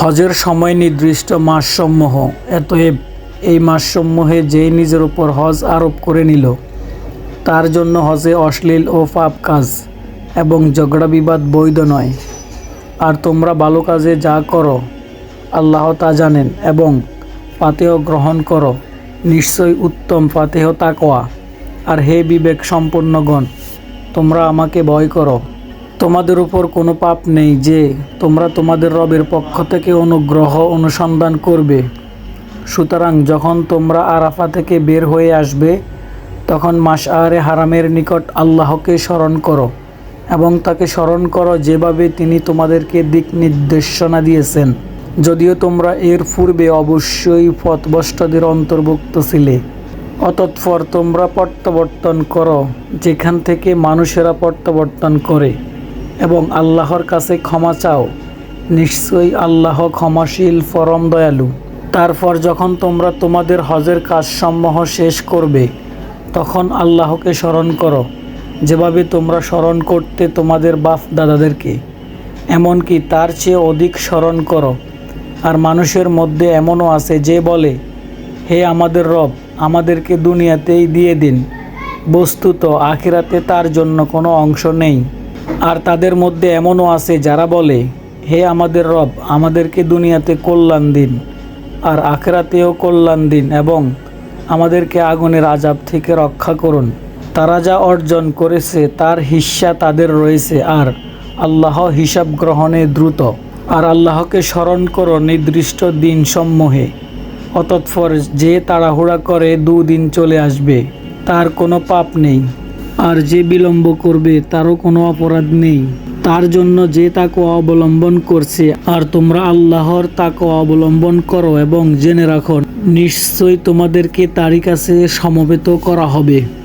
হজের সময় নির্দিষ্ট মাসসমূহ এতএব এই মাসসমূহে যেই নিজের উপর হজ আরোপ করে নিল, তার জন্য হজে অশ্লীল ও পাপ কাজ এবং ঝগড়া বিবাদ বৈধ নয়। আর তোমরা ভালো কাজে যা করো, আল্লাহ তা জানেন এবং পাতেহ গ্রহণ করো। নিশ্চয়ই উত্তম পাতেহ তাকোয়া আর হে বিবেক সম্পন্নগণ তোমরা আমাকে ভয় করো। তোমাদের উপর কোনো পাপ নেই যে তোমরা তোমাদের রবের পক্ষ থেকে অনুগ্রহ অনুসন্ধান করবে। সুতরাং যখন তোমরা আরাফা থেকে বের হয়ে আসবে, তখন মাসআরে হারামের নিকট আল্লাহকে স্মরণ করো এবং তাকে স্মরণ করো যেভাবে তিনি তোমাদেরকে দিক নির্দেশনা দিয়েছেন। যদিও তোমরা এর পূর্বে অবশ্যই পথভ্রষ্টদের অন্তর্ভুক্ত ছিলে, অতৎপর তোমরা প্রত্যাবর্তন করো, যেখান থেকে মানুষেরা প্রত্যাবর্তন করে। এবং আল্লাহর কাছে ক্ষমা চাও। নিশ্চয়ই আল্লাহ ক্ষমাশীল, পরম দয়ালু। তারপর যখন তোমরা তোমাদের হজের কাজসমূহ শেষ করবে, তখন আল্লাহকে স্মরণ করো। যেভাবে তোমরা স্মরণ করতে তোমাদের বাপ দাদাদেরকে, এমনকি তার চেয়ে অধিক স্মরণ করো। আর মানুষের মধ্যে এমনও আছে যে বলে, হে আমাদের রব, আমাদেরকে দুনিয়াতেই দিয়ে দিন। বস্তুত আখিরাতে তার জন্য কোনো অংশ নেই। আর তাদের মধ্যে এমনও আছে যারা বলে, হে আমাদের রব, আমাদেরকে দুনিয়াতে কল্যাণ দিন আর আখেরাতেও কল্যাণ দিন এবং আমাদেরকে আগুনের আজাব থেকে রক্ষা করুন। তারা যা অর্জন করেছে, তার হিস্যা তাদের রয়েছে আর আল্লাহ হিসাব গ্রহণে দ্রুত। আর আল্লাহকে স্মরণ করো নির্দিষ্ট দিন সমূহে। অতৎপর যে তাড়াহুড়া করে দুদিন চলে আসবে, তার কোনো পাপ নেই। আর যে বিলম্ব করবে তারও কোনো অপরাধ নেই। তার জন্য যে তাকে অবলম্বন করছে আর তোমরা আল্লাহর তাকে অবলম্বন করো এবং জেনে রাখো, নিশ্চয়ই তোমাদেরকে তারই কাছে সমবেত করা হবে।